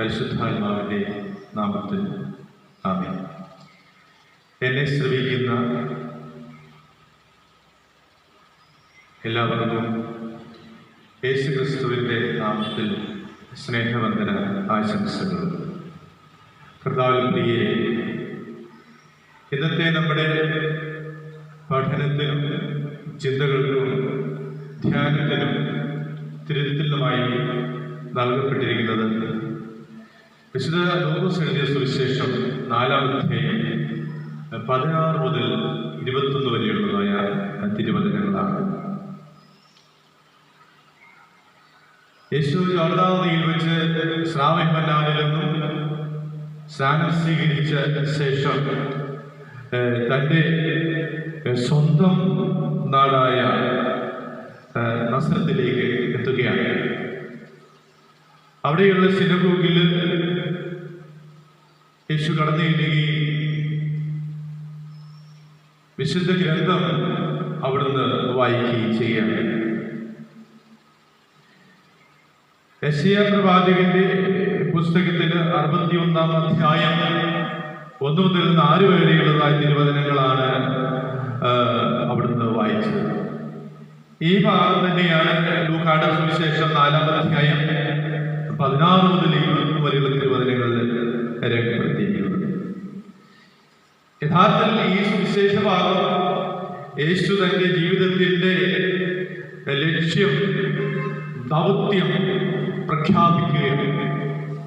പുത്രന്റെയും നാമത്തിൽ. ആമേൻ. എന്നെ ശ്രമിക്കുന്ന എല്ലാവർക്കും യേശുക്രിസ്തുവിന്റെ നാമത്തിൽ സ്നേഹവന്ദന ആശംസകൾ കർത്താവിൽ പ്രിയെ ഇന്നത്തെ നമ്മുടെ പഠനത്തിനും ചിന്തകൾക്കും ധ്യാനത്തിനും തിരുത്തലുമായി നൽകപ്പെട്ടിരിക്കുന്നത് വിശുദ്ധ എഴുതിയ സുവിശേഷം നാലാം അധ്യായം പതിനാറ് മുതൽ ഇരുപത്തൊന്ന് വരെയുള്ളതായ തിരുവചനങ്ങളാണ് യേശു യോർദാനയിൽ വെച്ച് സ്രാവന്മനാലിൽ നിന്നും സ്നാനം സ്വീകരിച്ച ശേഷം തന്റെ സ്വന്തം നാടായ നസ്രത്തിലേക്ക് എത്തുകയാണ്. അവിടെയുള്ള സിനഗോഗിൽ യേശു കടന്നു ചെല്ലുകയും വിശുദ്ധ ഗ്രന്ഥം അവിടുന്ന് വായിക്കുകയും ചെയ്യാം യശയ പ്രവാചകന്റെ പുസ്തകത്തിൽ അറുപത്തിയൊന്നാം അധ്യായം ഒന്ന് മുതൽ നാല് വരെയുള്ളതായ തിരുവചനങ്ങളാണ് അവിടുന്ന് വായിച്ചത്. ഈ ഭാഗം തന്നെയാണ് ലൂക്കാട് സുവിശേഷം നാലാം അധ്യായം പതിനാറ് മുതൽ ഇരുപത്തി വരെയുള്ള തിരുവചനങ്ങളിൽ രേഖപ്പെടുത്തിയിരിക്കുന്നത്. യഥാർത്ഥത്തിൽ ഈ സുവിശേഷ ഭാഗം യേശു തന്റെ ജീവിതത്തിന്റെ ലക്ഷ്യം ദൗത്യം പ്രഖ്യാപിക്കുകയാണ്.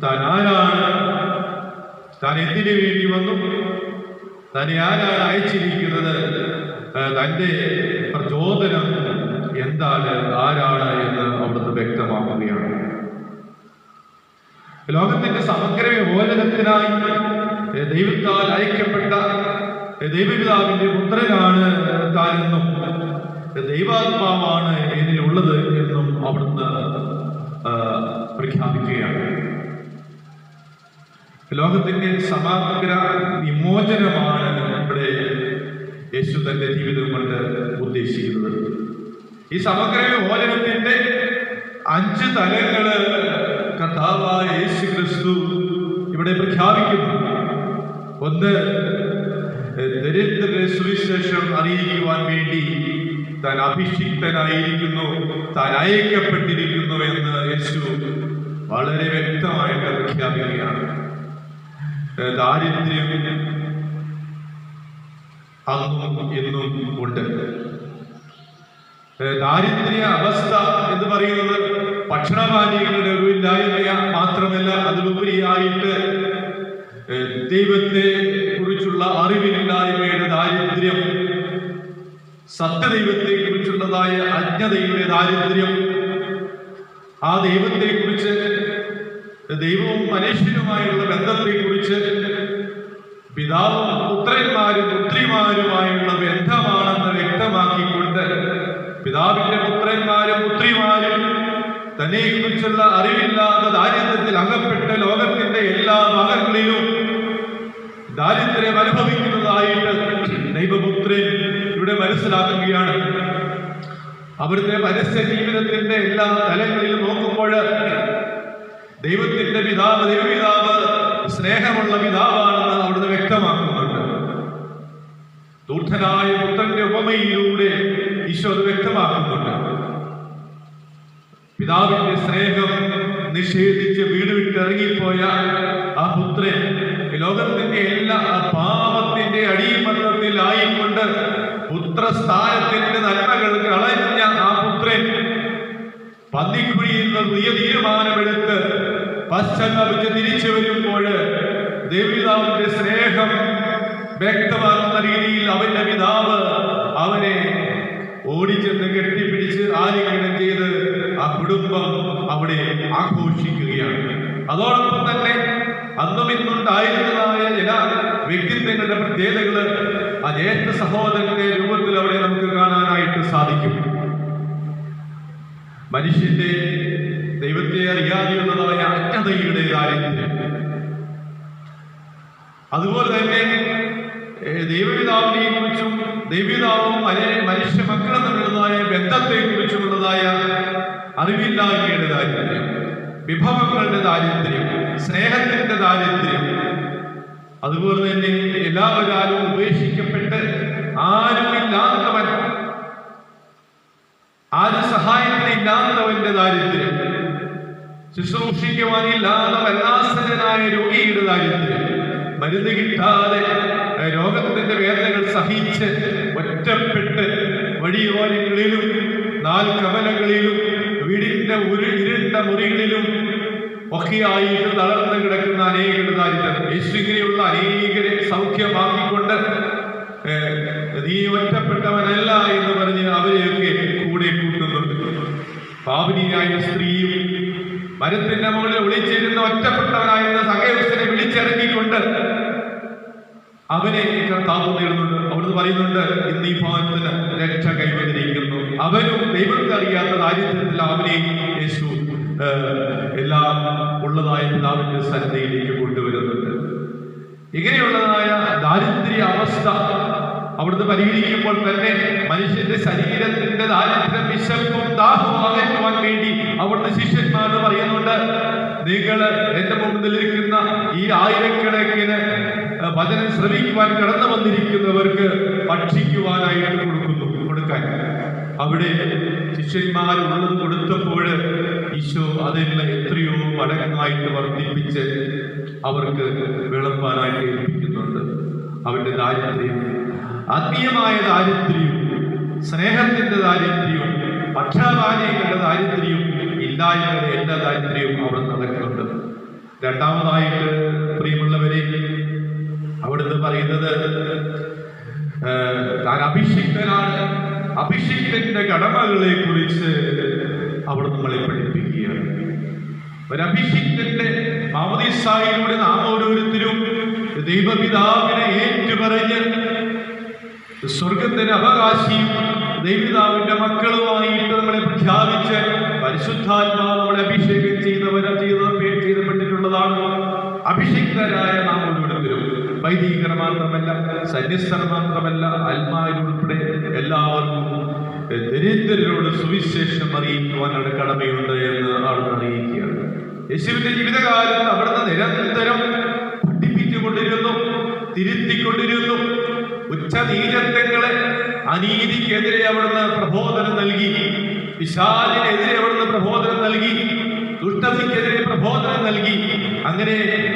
താൻ ആരാണ്? താൻ എന്തിനു വേണ്ടി വന്നു? തന്നെ ആരാണ് അയച്ചിരിക്കുന്നത്? തന്റെ പ്രചോദനം എന്താണ്? ആരാണ് എന്ന് അവിടുന്ന് വ്യക്തമാക്കുകയാണ്. ലോകത്തിന്റെ സമഗ്ര വിമോചനത്തിനായി ദൈവത്താൽ അയക്കപ്പെട്ട ദൈവപിതാവിന്റെ പുത്രനാണ് താനെന്നും ദൈവാത്മാവാണ് ഇതിലുള്ളത് എന്നും അവിടുന്ന് പ്രഖ്യാപിക്കുകയാണ്. ലോകത്തിന്റെ സമഗ്ര വിമോചനമാണ് ഇവിടെ യേശു തന്റെ ജീവിതം കൊണ്ട് ഉദ്ദേശിക്കുന്നത്. ഈ സമഗ്ര വിമോചനത്തിന്റെ അഞ്ച് തലങ്ങൾ കഥാവായ യേശു ക്രിസ്തു ഇവിടെ പ്രഖ്യാപിക്കുന്നു. ഒന്ന് ദരിദ്രരെ സുവിശേഷം അറിയിക്കുവാൻ വേണ്ടി താൻ അഭിഷിക്തനായിരിക്കുന്നു താൻ അയക്കപ്പെട്ടിരിക്കുന്നു എന്ന് യേശു വളരെ വ്യക്തമായിട്ട് പ്രഖ്യാപിക്കുകയാണ്. ദാരിദ്ര്യം അന്നും ഇന്നും ഉണ്ട്. ദാരിദ്ര്യ അവസ്ഥ എന്ന് പറയുന്നത് ഭക്ഷണപാനീയങ്ങളുടെ ഒരു ഇല്ലായ്മ മാത്രമല്ല അതിലുപരിയായിട്ട് ദൈവത്തെ കുറിച്ചുള്ള അറിവില്ലായ്മയുടെ ദാരിദ്ര്യം സത്യദൈവത്തെ കുറിച്ചുള്ളതായ അജ്ഞതയുടെ ദാരിദ്ര്യം ആ ദൈവത്തെ കുറിച്ച് ദൈവവും മനുഷ്യനുമായുള്ള ബന്ധത്തെക്കുറിച്ച് പിതാവും പുത്രന്മാരും പുത്രിമാരുമായുള്ള തന്നെക്കുറിച്ചുള്ള അറിവില്ലാത്ത ദാരിദ്ര്യത്തിൽ അകപ്പെട്ട ലോകത്തിന്റെ എല്ലാ ഭാഗങ്ങളിലും ദാരിദ്ര്യം അനുഭവിക്കുന്നതായിട്ട് ദൈവപുത്രൻ ഇവിടെ മനസ്സിലാക്കുകയാണ്. അവരുടെ പരസ്യ ജീവിതത്തിന്റെ എല്ലാ തലങ്ങളിലും നോക്കുമ്പോൾ ദൈവത്തിന്റെ പിതാവ് ദൈവപിതാവ് സ്നേഹമുള്ള പിതാവാണെന്ന് അവിടുന്ന് വ്യക്തമാക്കുന്നുണ്ട്. ദൂർധനായ പുത്രന്റെ ഉപമയിലൂടെ ഈശോ അത് വ്യക്തമാക്കുന്നുണ്ട്. പിതാവിന്റെ സ്നേഹം നിഷേധിച്ച് വീട് വിട്ടിറങ്ങിപ്പോയ ആ പുത്രൻ ലോകത്തിന്റെ എല്ലാ പാപത്തിന്റെ അടിമത്തത്തിലായിക്കൊണ്ട് പുത്രസ്ഥാനത്തിന്റെ നന്മകൾ കളഞ്ഞ ആ പുത്രൻ പന്നിക്കുഴിയിൽ നിന്ന് പുതിയ തീരുമാനമെടുത്ത് പശ്ചാത്തപിച്ച് തിരിച്ചു വരുമ്പോൾ ദേവിതാവിന്റെ സ്നേഹം വ്യക്തമാക്കുന്ന രീതിയിൽ അവന്റെ പിതാവ് അവനെ ഓടിച്ചെന്ന് കെട്ടിപ്പിടിച്ച് ആലിംഗനം ചെയ്ത് ആ കുടുംബം അവിടെ ആഘോഷിക്കുകയാണ്. അതോടൊപ്പം തന്നെ അന്നും ഇന്നുണ്ടായിരുന്നതായ ചില വ്യക്തിത്വങ്ങളുടെ പ്രത്യേകതകൾ ആ ജ്യേഷ്ഠ സഹോദരന്റെ രൂപത്തിൽ അവിടെ നമുക്ക് കാണാനായിട്ട് സാധിക്കും. മനുഷ്യന്റെ ദൈവത്തെ അറിയാതെയുള്ളതായ കാര്യത്തിൽ അതുപോലെ തന്നെ ഏഹ്, ദൈവപിതാവിനെ കുറിച്ചും ദൈവപിതാവും മന- മനുഷ്യ മക്കളും തമ്മിലുള്ളതായ ബന്ധത്തെ കുറിച്ചുമുള്ളതായ അറിവില്ലായ്മയുടെ ദാരിദ്ര്യം വിഭവങ്ങളുടെ ദാരിദ്ര്യം സ്നേഹത്തിന്റെ ദാരിദ്ര്യം. അതുപോലെ തന്നെ എല്ലാവരാലും ഉപേക്ഷിക്കപ്പെട്ട് ആരുമില്ലാത്തവൻ ആരും സഹായത്തിനില്ലാത്തവന്റെ ദാരിദ്ര്യം ശുശ്രൂഷിക്കുവാനില്ലാതെ വല്ലാസനായ രോഗിയുടെ ദാരിദ്ര്യം. മരുന്ന് കിട്ടാതെ രോഗത്തിന്റെ വേദനകൾ സഹിച്ച് ഒറ്റപ്പെട്ട് വഴിയോരങ്ങളിലും നാല് കവലകളിലും വീടിന്റെ ഒരു ഇരുണ്ട മുറികളിലും ഒക്കെയായിട്ട് തളർന്നു കിടക്കുന്ന അനേകരുടെ ദാരിദ്ര്യം. യേശുവിനെയുള്ള അനേകരെ സൗഖ്യമാക്കിക്കൊണ്ട് നീ ഒറ്റപ്പെട്ടവനല്ല എന്ന് പറഞ്ഞ് അവരെയൊക്കെ കൂടെ കൂട്ടുന്നുണ്ട്. പാവനിയായ സ്ത്രീയും മരത്തിന്റെ മുകളിൽ ഒളിച്ചിരുന്ന ഒറ്റപ്പെട്ടവനായിരുന്ന സഹേവസനെ വിളിച്ചിറങ്ങിക്കൊണ്ട് അവനെ കർത്താവ് നേടുന്നുണ്ട്. അവിടുന്ന് പറയുന്നുണ്ട് ഇന്ന് ഈ ഭവനത്തിന് രക്ഷ കൈവന്നിരിക്കുന്നു. അവനും ദൈവത്തെ അറിയാത്ത ദാരിദ്ര്യത്തിൽ അവനെ യേശു എല്ലാം ഉള്ളതായ പിതാവിന്റെ സന്നിധിയിലേക്ക് കൊണ്ടുവരുന്നുണ്ട്. ഇങ്ങനെയുള്ളതായ ദാരിദ്ര്യ അവസ്ഥ അവിടുന്ന് പരിഹരിക്കുമ്പോൾ തന്നെ മനുഷ്യന്റെ ശരീരത്തിന്റെ ദാരിദ്ര്യം വിശപ്പും ദാഹവും അകറ്റുവാൻ വേണ്ടി അവിടുന്ന് ശിഷ്യന്മാർ പറയുന്നുണ്ട് നിങ്ങൾ എന്റെ മുമ്പിലിരിക്കുന്ന ഈ ആയിരക്കണക്കിന് വചനം ശ്രമിക്കുവാൻ കടന്നു വന്നിരിക്കുന്നവർക്ക് ഭക്ഷിക്കുവാനായിട്ട് കൊടുക്കുന്നു കൊടുക്കാൻ. അവിടെ ശിഷ്യന്മാർ ഉള്ളത് കൊടുത്തപ്പോൾ ഈശോ അതെല്ലാം എത്രയോ മടങ്ങായിട്ട് വർദ്ധിപ്പിച്ച് അവർക്ക് വിളമ്പാനായിട്ട് ഏൽപ്പിക്കുന്നുണ്ട്. അവരുടെ ദാരിദ്ര്യം ആത്മീയമായ ദാരിദ്ര്യവും സ്നേഹത്തിന്റെ ദാരിദ്ര്യവും ഭക്ഷണപാനീയങ്ങളുടെ ദാരിദ്ര്യവും ഇല്ലായ്മയുടെ എല്ലാ ദാരിദ്ര്യവും അവിടെ നടക്കുന്നുണ്ട് രണ്ടാമതായിട്ട് പ്രിയമുള്ളവരെ അവിടുന്ന് പറയുന്നത് താൻ അഭിഷിക്തനാണ്. അഭിഷിക്തന്റെ കടമകളെ കുറിച്ച് അവിടെ നമ്മളെ പഠിപ്പിക്കുകയാണ്. ഒരഭിഷിക്തന്റെ മാമോദീസായിലൂടെ നാം ഓരോരുത്തരും ദൈവപിതാവിനെ ഏറ്റുപറഞ്ഞ് സ്വർഗത്തിന് അവകാശിയും ദൈവിതാവിന്റെ മക്കളുമായിട്ട് നമ്മളെ പ്രഖ്യാപിച്ച് പരിശുദ്ധാത്മാവ് നമ്മളെ അഭിഷേകം ചെയ്തവരെ ചെയ്ത ചെയ്തപ്പെട്ടിട്ടുള്ളതാണ്. അഭിഷിക്തരായ നാം ഓരോരുത്തരും വൈദികർ മാത്രമല്ല സന്യസ്തർ മാത്രമല്ല അൽമാരുൾപ്പെടെ എല്ലാവർക്കും ദരിദ്രരോട് സുവിശേഷം അറിയിക്കുവാനുള്ള കടമയുണ്ട് എന്ന് അവിടെ അറിയിക്കുകയാണ്. യേശുവിന്റെ ജീവിതകാലത്ത് അവിടുന്ന് നിരന്തരം പഠിപ്പിച്ചുകൊണ്ടിരുന്നു തിരുത്തിക്കൊണ്ടിരുന്നു ഉച്ചനീചത്വങ്ങളെ അനീതിക്കെതിരെ അവിടുന്ന് പ്രബോധനം നൽകി. വിശാലിനെതിരെ അവിടുന്ന് പ്രബോധനം നൽകി. ദുഷ്ടതയ്ക്കെതിരെ പ്രബോധനം നൽകി. അങ്ങനെ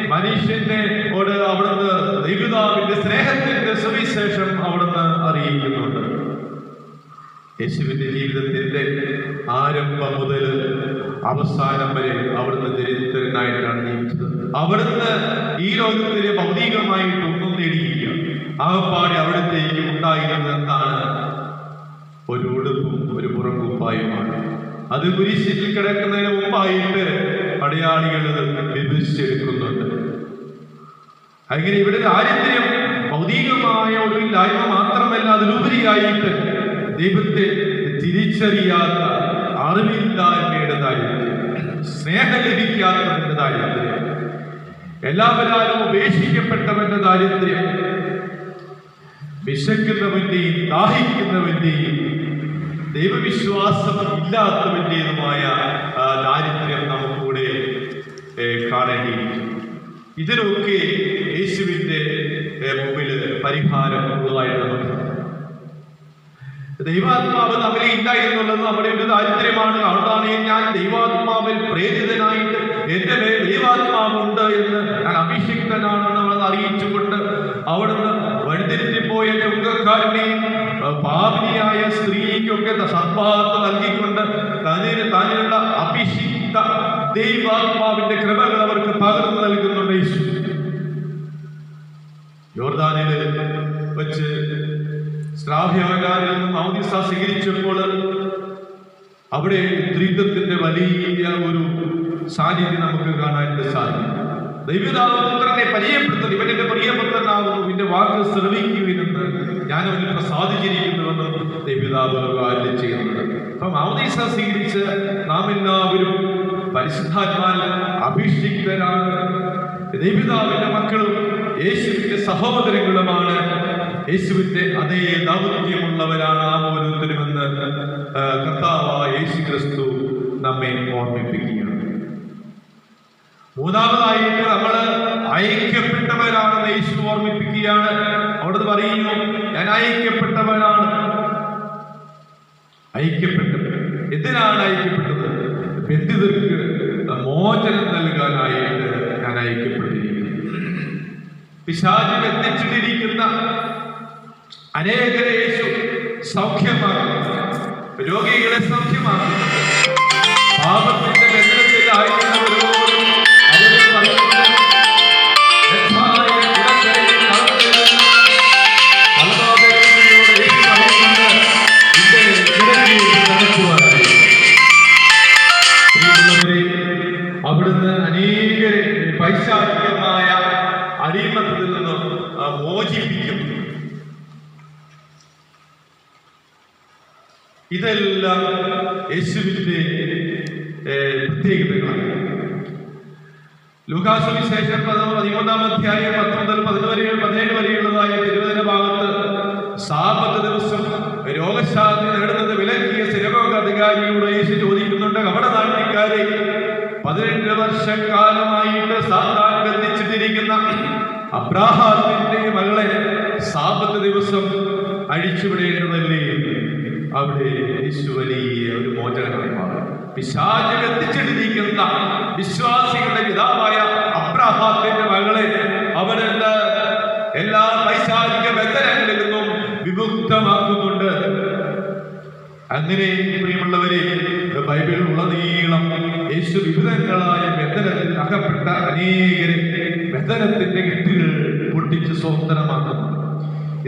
മനുഷ്യന്റെ ഓട് അവിടുന്ന് ദൈവതാവിന്റെ സ്നേഹത്തിന്റെ സുവിശേഷം അവിടുന്ന് അറിയിക്കുന്നുണ്ട്. യേശുവിന്റെ ജീവിതത്തിന്റെ ആരംഭം മുതൽ അവസാനം വരെ അവിടുന്ന് ദരിദ്രനായിട്ടാണ് ജീവിച്ചത്. അവിടുന്ന് ഈ ലോകത്തിലെ ഭൗതികമായിട്ട് ഒന്നും നേടിയില്ല. ആകപ്പാടി അവിടത്തേക്ക് ഉണ്ടായിരുന്നത് എന്താണ്? ഒരു ഉടുപ്പും ഒരു പുറംകുപ്പായുമാണ് അത് കുരിശിൽ കിടക്കുന്നതിന് മുമ്പായിട്ട് പടയാളികൾ വിഭജിച്ചെടുക്കുന്നുണ്ട്. അങ്ങനെ ഇവിടെ ദാരിദ്ര്യം ഭൗതികമായ ഒരു ഇല്ലായ്മ മാത്രമല്ല അതിലുപരിയായിട്ട് ദൈവത്തെ തിരിച്ചറിയാത്ത അറിവില്ലായ്മയുടെ ദാരിദ്ര്യം സ്നേഹം ലഭിക്കാത്തവന്റെ ദാരിദ്ര്യം എല്ലാവരാലും ഉപേക്ഷിക്കപ്പെട്ടവന്റെ ദാരിദ്ര്യം വിശക്കുന്നവന്റെയും ദാഹിക്കുന്നവന്റെയും ദൈവവിശ്വാസം ഇല്ലാത്തവന്റേതുമായ ദാരിദ്ര്യം നമുക്കൂടെ കാണേണ്ടിയിരിക്കുന്നു. ഇതിനൊക്കെ യേശുവിന്റെ മുമ്പിൽ പരിഹാരം ഉള്ളതായിട്ട് നമുക്ക് ദൈവാത്മാവ് നമ്മളിൽ ഇല്ല എന്നുള്ളത് നമ്മുടെ ഒരു ദാരിദ്ര്യമാണ്. അതുകൊണ്ടാണ് ഞാൻ ദൈവാത്മാവിൽ പ്രേരിതനായിട്ട് എന്റെ ദൈവാത്മാവുണ്ട് എന്ന് ഞാൻ അഭിഷിക്തനാണെന്ന് നമ്മൾ അറിയിച്ചുകൊണ്ട് അവിടുന്ന് വഴിതിരിഞ്ഞുപോയ ചുങ്കക്കാരനെയും പാപിനിയായ സ്ത്രീക്കൊക്കെ സദ്ഭാഗത്ത് നൽകിക്കൊണ്ട് തനിന് തനിലുള്ള അഭിഷിക്ത ദൈവാത്മാവിന്റെ കൃപകൾ അവർക്ക് പകർന്നു നൽകുന്നുണ്ട് യേശു. യോർദാനിൽ വെച്ച് ശ്രാവ്യാകാരിൽ നിന്ന് മൗദിസ സ്വീകരിച്ചപ്പോൾ അവിടെ ത്രിത്വത്തിന്റെ വലിയ ഒരു സാന്നിധ്യം നമുക്ക് കാണാനായിട്ട് സാധിക്കും. ദൈവിതാപുത്രനെ പരിചയപ്പെടുത്തുന്നത് ഇവൻ എന്റെ പ്രിയപുത്രനാകുന്നു ഇവന്റെ വാക്ക് ശ്രവിക്കുവിനെന്ന് ഞാൻ അവന് പ്രസാദിച്ചിരിക്കുന്നുവെന്ന് ദൈവദാവ് കാര്യം ചെയ്യുന്നുണ്ട്. അപ്പം മൗദീസ സ്വീകരിച്ച് നാം എല്ലാവരും പരിശുദ്ധാത്മാൽ അഭിഷിക്തരാണ്. ദൈവപിതാവിന്റെ മക്കളും യേശുവിന്റെ സഹോദരങ്ങളുമാണ്. യേശുവിന്റെ അതേ ദൗത്യമുള്ളവരാണ് ആ ഓരോരുത്തരുമെന്ന് ആ, കർത്താവായ യേശു ക്രിസ്തു നമ്മെ ഓർമ്മിപ്പിക്കുകയാണ് മൂന്നാമതായിട്ട് നമ്മൾ ഐക്യപ്പെട്ടവരാണെന്ന് യേശു ഓർമ്മിപ്പിക്കുകയാണ്. അവിടുന്ന് പറയുന്നു ഞാൻ ഐക്യപ്പെട്ടവരാണ് ഐക്യപ്പെട്ടത്. എന്തിനാണ് ഐക്യപ്പെട്ടത്? ബന്ധിതർക്ക് മോചനം നൽകാനായിട്ട് ഞാൻ ഐക്യപ്പെട്ടിരിക്കുന്നു. പിശാചി ബന്ധിച്ചിട്ടിരിക്കുന്ന അനേകരെ യേശു സൗഖ്യമാക്കുന്നു. രോഗികളെ സൗഖ്യമാക്കുന്നു. പാപത്തിന്റെ മോചിപ്പിക്കും. ഇതെല്ലാം യേശുവിന്റെ പ്രത്യേകതകളാണ്. ലുഹാസുവിശേഷം പതിമൂന്നാം അധ്യായം പത്ത് മുതൽ പതിനൊന്ന് വരെ പതിനേഴ് വരെയുള്ളതായ തിരുവനന്തപുര ഭാഗത്ത് സാപത്ത് ദിവസം രോഗശാന്തി നേടുന്നത് വിലക്കിയ സിനഗോഗ അധികാരിയോട് യേശു ചോദിക്കുന്നുണ്ട് അവിടെ നാട്ടിക്കാരെ പതിനെട്ട് വർഷക്കാലമായിട്ട് സാത്താൻ ബന്ധിച്ചിട്ടിരിക്കുന്ന അബ്രാഹാമിന്റെ മകളെ സാപത്ത് ദിവസം അഴിച്ചുവിടേണ്ടതല്ലേ? അവിടെ വലിയ ഒരു മോചനമായി മാറി. പിശാച് ബന്ധിച്ചിട്ടിരിക്കുന്ന വിശ്വാസികളുടെ പിതാവായ അബ്രഹാത്തിന്റെ മകളെ അവരെന്ത് എല്ലാ പൈശാചിക ബന്ധനങ്ങളിൽ നിന്നും വിമുക്തമാക്കുന്നുണ്ട്. അങ്ങനെ പ്രിയമുള്ളവരെ ബൈബിളിൽ ഉള്ളനീളം യേശു വിവിധങ്ങളായ ബന്ധനത്തിൽ അകപ്പെട്ട അനേകരെ ബന്ധനത്തിന്റെ കെട്ടുകൾ പൊട്ടിച്ച് സ്വതന്ത്രമാക്കുന്നു.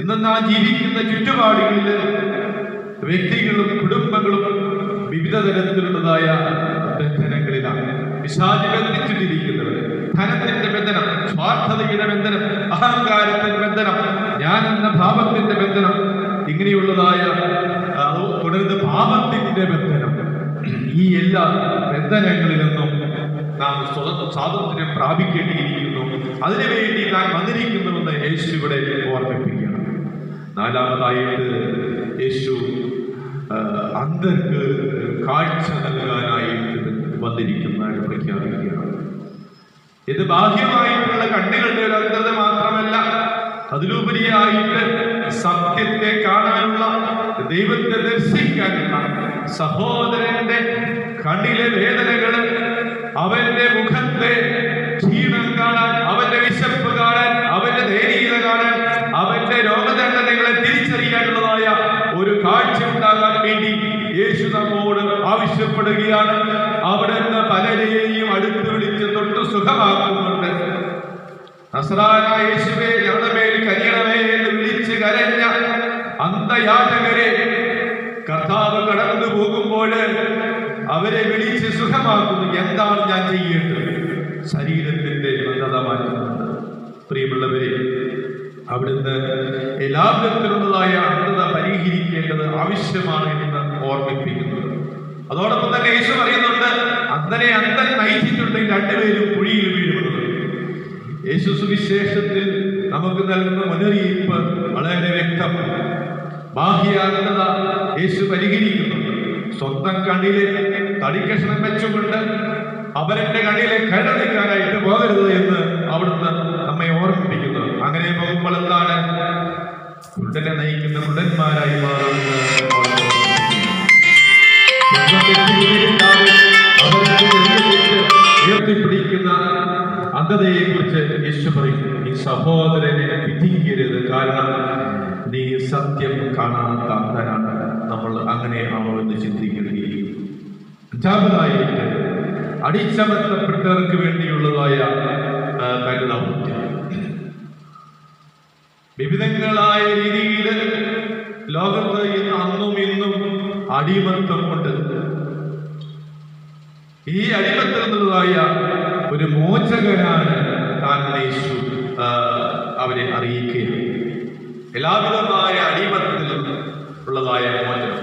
ഇന്ന് ജീവിക്കുന്ന ചുറ്റുപാടുകളിൽ വ്യക്തികളും കുടുംബങ്ങളും വിവിധ തരത്തിലുള്ളതായ ബന്ധനങ്ങളിലാണ്. വിശാചി ബന്ധിച്ചിട്ടിരിക്കുന്നത് ധനത്തിന്റെ ബന്ധനം സ്വാർത്ഥതയുടെ ബന്ധനം അഹങ്കാരത്തിന്റെ ബന്ധനം ഞാൻ എന്ന ഭാവത്തിന്റെ ബന്ധനം ഇങ്ങനെയുള്ളതായ തുടരുന്ന ഭാവത്തിന്റെ ബന്ധനം. ഈ എല്ലാ ബന്ധനങ്ങളിൽ നിന്നും നാം സ്വത- സ്വാതന്ത്ര്യം പ്രാപിക്കേണ്ടിയിരിക്കുന്നു. അതിനുവേണ്ടി താൻ വന്നിരിക്കുന്നുവെന്ന് യേശു ഇവിടെ ഓർമ്മിപ്പിക്കുകയാണ്. നാലാമതായിട്ട് യേശു അന്ധർക്ക് കാഴ്ച നൽകാനായിട്ട് വന്നിരിക്കുന്നതായിട്ട് പ്രഖ്യാപിക്കുകയാണ് ഇത് ബാഹ്യമായിട്ടുള്ള കണ്ണുകളുടെ ഒരു അന്ധത മാത്രമല്ല അതിലുപരിയായിട്ട് സത്യത്തെ കാണാനുള്ള ദൈവത്തെ ദർശിക്കാനുള്ള സഹോദരന്റെ കണ്ണിലെ വേദനകൾ അവന്റെ മുഖത്തെ ആവശ്യപ്പെടുകയാണ് അവിടെ നിന്ന് പലരെയും അടുത്ത് വിളിച്ച് തൊട്ട് സുഖമാക്കുന്നുണ്ട്. യേശുവേ ഞങ്ങളുടെ മേൽ എന്ന് വിളിച്ച് കരഞ്ഞ അന്തയാചകരെ കർത്താവ് കടന്നു പോകുമ്പോൾ അവരെ വിളിച്ച് സുഖമാക്കുന്നു. എന്താണ് ഞാൻ ചെയ്യേണ്ടത്? ശരീരത്തിന്റെ മന്ദത മാറ്റുന്നുണ്ട് പ്രിയമുള്ളവരെ അവിടുന്ന് എല്ലാ വിധത്തിലുള്ളതായ അന്ധത പരിഹരിക്കേണ്ടത് ആവശ്യമാണ് എന്ന് ഓർമ്മിപ്പിക്കുന്നത് അതോടൊപ്പം തന്നെ യേശു പറയുന്നുണ്ട് അന്തനെ അന്തൻ നയിച്ചിട്ടുണ്ടെങ്കിൽ രണ്ടുപേരും കുഴിയിൽ വീഴുന്നത് യേശു സുവിശേഷത്തിൽ നമുക്ക് നൽകുന്ന മുന്നറിയിപ്പ് വളരെ വ്യക്തമാണ്. ബാഹ്യാനന്ദത യേശു പരിഹരിക്കുന്നുണ്ട്. സ്വന്തം കണ്ണിലെ തടിക്കഷണം വെച്ചുകൊണ്ട് അവരുടെ കണ്ണിലെ കഴ നിൽക്കാനായിട്ട് പോകരുത് എന്ന് അവിടുന്ന് നമ്മെ ഓർമ്മിപ്പിക്കുന്നു. അങ്ങനെ പോകുമ്പോൾ എന്താണ്? കുട്ടനെ നയിക്കുന്ന കുടന്മാരായി മാറുമെന്ന് ഉയർത്തിപ്പിടിക്കുന്ന അന്ധതയെ കുറിച്ച് യേശു പറയും ഈ സഹോദരനെ വിധിക്കരുത് കാരണം നീ സത്യം കാണാത്ത അന്ധനാണ് നമ്മൾ അങ്ങനെ ആണോ എന്ന് ചിന്തിക്കുകയും അഞ്ചാമതായിട്ട് അടിച്ചമർത്തപ്പെട്ടവർക്ക് വേണ്ടിയുള്ളതായ ആ, വിവിധങ്ങളായ രീതിയിൽ ലോകത്ത് അന്നും ഇന്നും അടിമത്തമുണ്ട് ഈ അടിമത്തിൽ നിന്നുള്ളതായ ഒരു മോചകനാണ് താൻ യേശു അവരെ അറിയിക്കുകയാണ്. എല്ലാവിധമായ അടിമത്തിൽ ഉള്ളതായ മോചനം.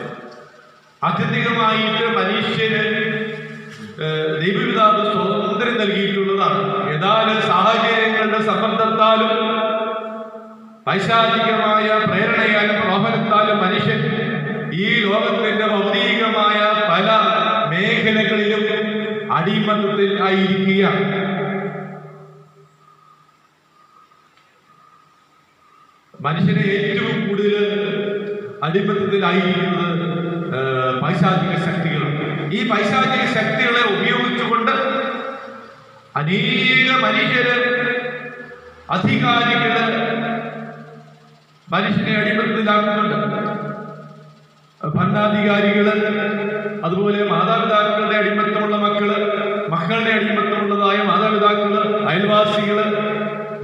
ആത്യന്തികമായിട്ട് മനുഷ്യന് ദൈവപിതാവ് സ്വാതന്ത്ര്യം നൽകിയിട്ടുള്ളതാണ്. ഏതാനും സാഹചര്യങ്ങളുടെ സമ്മർദ്ദത്താലും പൈശാചികമായ പ്രേരണയാലും പ്രലോഭനത്താലും മനുഷ്യൻ ഈ ലോകത്തിന്റെ ഭൗതികമായ പല മേഖലകളിലും അടിമത്തത്തിൽ ആയിരിക്കുക. മനുഷ്യനെ ഏറ്റവും കൂടുതൽ അടിമത്തത്തിലായിരിക്കുന്നത് പൈശാചിക ശക്തികളാണ്. ഈ പൈശാചിക ശക്തികളെ ഉപയോഗിച്ചുകൊണ്ട് അനേക മനുഷ്യര് അധികാരികൾ മനുഷ്യനെ അടിമത്തത്തിലാക്കുന്നുണ്ട്. ഭരണാധികാരികൾ അതുപോലെ മാതാപിതാക്കളുടെ അടിമത്തമുള്ള മക്കൾ മക്കളുടെ അടിമത്തമുള്ളതായ മാതാപിതാക്കൾ അയൽവാസികൾ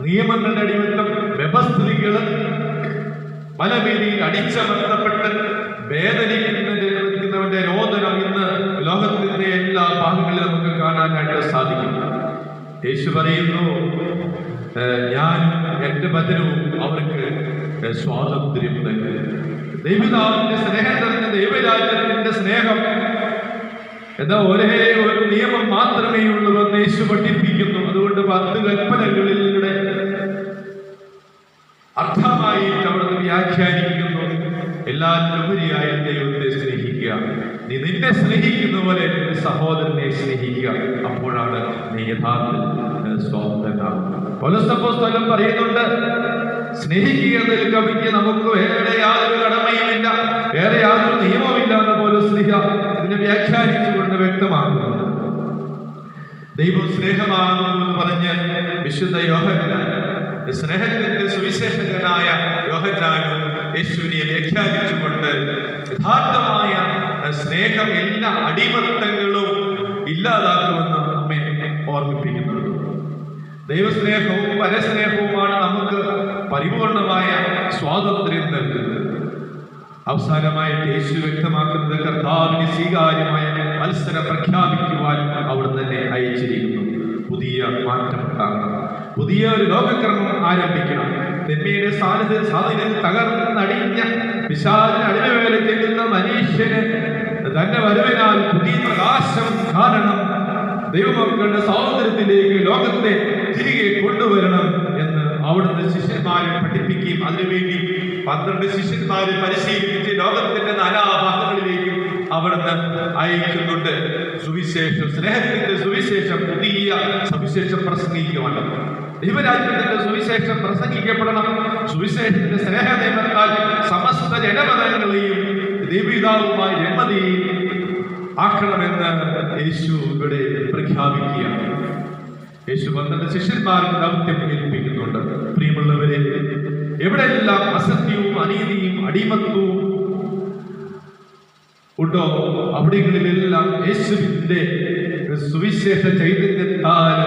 നിയമങ്ങളുടെ അടിമത്തം വ്യവസ്ഥിതികൾ മലവേദിയിൽ അടിച്ചമർത്തപ്പെട്ട് വേദനിക്കുന്നവന്റെ രോദനം ഇന്ന് ലോകത്തിന്റെ എല്ലാ ഭാഗങ്ങളിലും നമുക്ക് കാണാനായിട്ട് സാധിക്കും. യേശു പറയുന്നു ഞാൻ എന്റെ വചനവും അവർക്ക് സ്വാതന്ത്ര്യം നൽകി ദൈവതാവിന്റെ സ്നേഹം തന്നെ ദൈവരാജ്യത്തിന്റെ സ്നേഹം. എന്ന ഒരേ ഒരു നിയമം മാത്രമേ ഉള്ളൂ എന്ന് യേശു പഠിപ്പിക്കുന്നു. അതുകൊണ്ട് പത്ത് കൽപ്പനകളിലൂടെ അർത്ഥമായിട്ട് അവിടുന്ന് വ്യാഖ്യാനിക്കുന്നു. എല്ലാത്തിനുപരിയായ ദൈവത്തെ സ്നേഹിക്കുക. നീ നിന്നെ സ്നേഹിക്കുന്ന പോലെ നിന്റെ സഹോദരനെ സ്നേഹിക്കുക. അപ്പോഴാണ് നീ യഥാർത്ഥ സ്ഥലം പറയുന്നുണ്ട് സ്നേഹിക്കുക എന്നൊരു കവിക്ക് നമുക്ക് വേറെ യാതൊരു കടമയുമില്ല. വേറെ യാതൊരു നിയമമില്ല എന്ന പോലെ സ്നേഹ ഇതിനെ വ്യാഖ്യാനിച്ചുകൊണ്ട് വ്യക്തമാക്കുന്നുണ്ട് ദൈവം എന്ന് പറഞ്ഞ് വിശുദ്ധ യോഹന്നാൻ സ്നേഹത്തിന്റെ സുവിശേഷകനായ യോഹന്നാനും യേശുവിനെ വ്യാഖ്യാനിച്ചുകൊണ്ട് യഥാർത്ഥമായ സ്നേഹം എല്ലാ അടിമത്തങ്ങളും ഇല്ലാതാക്കുമെന്ന് ദൈവസ്നേഹവും പരസ്നേഹവുമാണ് നമുക്ക് പരിപൂർണമായ സ്വാതന്ത്ര്യം നൽകുന്നത്. അവസാനമായിട്ട് യേശു വ്യക്തമാക്കുന്നത് കർത്താവിന് സ്വീകാര്യമായ മത്സരം പ്രഖ്യാപിക്കുവാൻ അവിടെ തന്നെ അയച്ചിരിക്കുന്നു. പുതിയ മാറ്റം പുതിയ ഒരു ലോകക്രമം ആരംഭിക്കണം. തെന്മയുടെ സാധ്യത സാധ്യത തകർന്നടിഞ്ഞ വിശാലിന് അടിമവേല ചെയ്യുന്ന മനുഷ്യന് തന്റെ വരവിനാൽ പുതിയ പ്രകാശം കാരണം ദൈവമക്കളുടെ സ്വാതന്ത്ര്യത്തിലേക്ക് ലോകത്തെ തിരികെ കൊണ്ടുവരണം എന്ന് അവിടുന്ന് ശിഷ്യന്മാരെ പഠിപ്പിക്കുകയും അതിനുവേണ്ടി പന്ത്രണ്ട് ശിഷ്യന്മാരെ പരിശീലിപ്പിച്ച് ലോകത്തിന്റെ നാനാഭാഗങ്ങളിലേക്കും അവിടുന്ന് അയക്കുന്നുണ്ട്. സുവിശേഷം സ്നേഹത്തിന്റെ സുവിശേഷം പുതിയ സുവിശേഷം പ്രസംഗിക്കുവാണ് ദൈവരാജ്യത്തിന്റെ സുവിശേഷം പ്രസംഗിക്കപ്പെടണം. സുവിശേഷത്തിന്റെ സ്നേഹനിയമത്താൽ സമസ്ത ജനപദങ്ങളെയും ദൈവിതാവുമായി രമതിയും ആക്കണമെന്ന് യേശു ഇവിടെ പ്രഖ്യാപിക്കുകയാണ്. യേശു പന്ത്രണ്ട് ശിഷ്യന്മാർക്ക് ദൗത്യം ഏൽപ്പിക്കുന്നുണ്ട്. പ്രിയമുള്ളവരെ എവിടെയെല്ലാം അസത്യവും അനീതിയും അടിമത്വവും ഉണ്ടോ? അവിടെങ്ങളിലെല്ലാം യേശുവിന്റെ സുവിശേഷ ചൈതന്യത്താൽ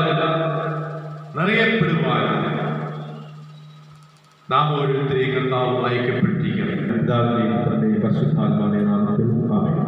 നിറയപ്പെടുവാൻ നാം ഓരോരുത്തരെയും കർത്താവ് അയക്കപ്പെട്ടിരിക്കണം എന്താ പരിശുദ്ധാത്മാവിനെ പരിശുദ്ധാത്മാ